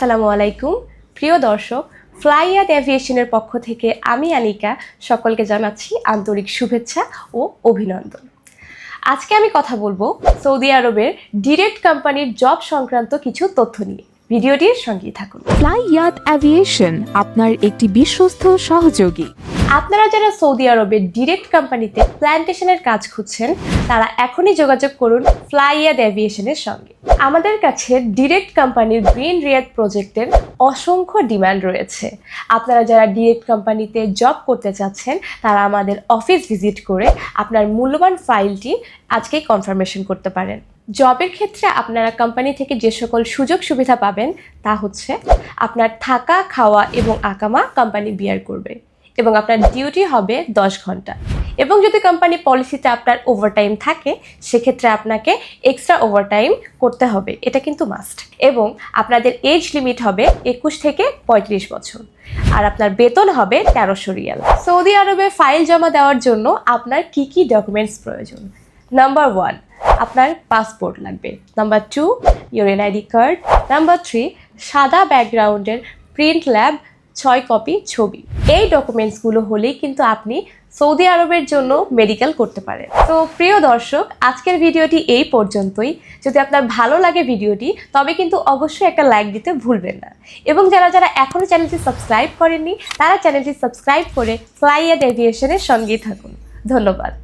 আসসালামু আলাইকুম। প্রিয় দর্শক ফ্লাইয়াত অ্যাভিয়েশনের পক্ষ থেকে আমি আনিকা, সকলকে জানাচ্ছি আন্তরিক শুভেচ্ছা ও অভিনন্দন। আজকে আমি কথা বলব সৌদি আরবের ডিরেক্ট কোম্পানির জব সংক্রান্ত কিছু তথ্য নিয়ে। ভিডিওটির সঙ্গেই থাকুন। ফ্লাই ইয়াত অ্যাভিয়েশন আপনার একটি বিশ্বস্ত সহযোগী। আপনারা যারা সৌদি আরবের ডিরেক্ট কোম্পানিতে প্ল্যান্টেশনের কাজ খুঁজছেন, তারা এখনই যোগাযোগ করুন ফ্লাইয়াদ এভিয়েশনের সঙ্গে। আমাদের কাছে ডিরেক্ট কোম্পানির গ্রিন রিয়াদ প্রজেক্টের অসংখ্য ডিমান্ড রয়েছে। আপনারা যারা ডিরেক্ট কোম্পানিতে জব করতে চাচ্ছেন, তারা আমাদের অফিস ভিজিট করে আপনার মূল্যবান ফাইলটি আজকেই কনফার্মেশন করতে পারেন। জবের ক্ষেত্রে আপনারা কোম্পানি থেকে যে সকল সুযোগ সুবিধা পাবেন, তা হচ্ছে আপনার থাকা, খাওয়া এবং আকামা কোম্পানি বিয়ার করবে। এবং আপনার ডিউটি হবে দশ ঘণ্টা। এবং যদি কোম্পানি পলিসিতে আপনার ওভারটাইম থাকে, সেক্ষেত্রে আপনাকে এক্সট্রা ওভারটাইম করতে হবে। এটা কিন্তু মাস্ট এবং আপনাদের এজ লিমিট হবে একুশ থেকে পঁয়ত্রিশ বছর। আর আপনার বেতন হবে তেরোশো রিয়াল। সৌদি আরবে ফাইল জমা দেওয়ার জন্য আপনার কি কি ডকুমেন্টস প্রয়োজন? নাম্বার ওয়ান আপনার পাসপোর্ট লাগবে। Number two your ID card number three সাদা ব্যাকগ্রাউন্ডের প্রিন্ট ল্যাব ছয় কপি ছবি। এই ডকুমেন্টসগুলো হলেই কিন্তু আপনি সৌদি আরবের জন্য মেডিকেল করতে পারেন। তো প্রিয় দর্শক, আজকের ভিডিওটি এই পর্যন্তই। যদি আপনার ভালো লাগে ভিডিওটি, তবে কিন্তু অবশ্যই একটা লাইক দিতে ভুলবেন না। এবং যারা যারা এখনও চ্যানেলটি সাবস্ক্রাইব করেননি, তারা চ্যানেলটি সাবস্ক্রাইব করে ফ্লাই অ্যাড এভিয়েশনের সঙ্গেই থাকুন। ধন্যবাদ।